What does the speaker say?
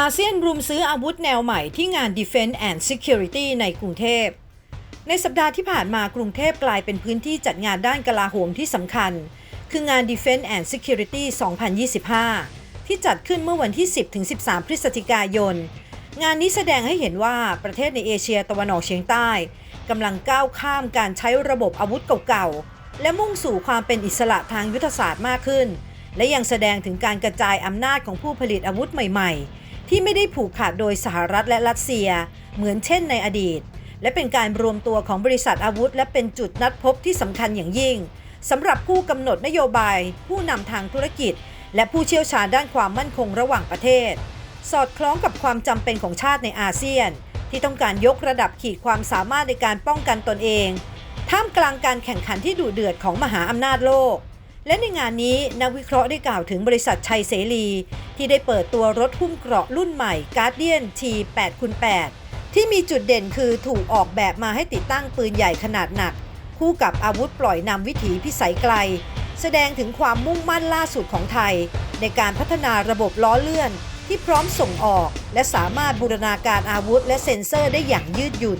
อาเซียนรุมซื้ออาวุธแนวใหม่ที่งาน Defense and Security ในกรุงเทพ ในสัปดาห์ที่ผ่านมากรุงเทพกลายเป็นพื้นที่จัดงานด้านกลาโหมที่สำคัญ คืองาน Defense and Security 2025 ที่จัดขึ้นเมื่อวันที่ 10-13 พฤศจิกายน งานนี้แสดงให้เห็นว่าประเทศในเอเชียตะวันออกเฉียงใต้กำลังก้าวข้ามการใช้ระบบอาวุธเก่าๆ และมุ่งสู่ความเป็นอิสระทางยุทธศาสตร์มากขึ้น และยังแสดงถึงการกระจายอำนาจของผู้ผลิตอาวุธใหม่ๆ ที่ไม่ได้ผูกขาดโดยสหรัฐและรัสเซีย เหมือนเช่นในอดีต และเป็นการรวมตัวของบริษัทอาวุธ และเป็นจุดนัดพบที่สำคัญอย่างยิ่งสำหรับผู้กำหนดนโยบาย ผู้นำทางธุรกิจ และผู้เชี่ยวชาญด้านความมั่นคงระหว่างประเทศ สอดคล้องกับความจำเป็นของชาติในอาเซียน ที่ต้องการยกระดับขีดความสามารถในการป้องกันตนเอง ท่ามกลางการแข่งขันที่ดุเดือดของมหาอำนาจโลก และในงานนี้นักวิเคราะห์ได้กล่าวถึงบริษัทชัยเสรี ที่ได้เปิดตัวรถหุ้มเกราะรุ่นใหม่ Guardian T 8 x 8ที่มีจุดเด่นคือถูกออกแบบมาให้ติดตั้งปืนใหญ่ขนาดหนัก คู่กับอาวุธปล่อยนำวิถีพิสัยไกล แสดงถึงความมุ่งมั่นล่าสุดของไทย ในการพัฒนาระบบล้อเลื่อนที่พร้อมส่งออก และสามารถบูรณาการอาวุธและเซ็นเซอร์ได้อย่างยืดหยุ่น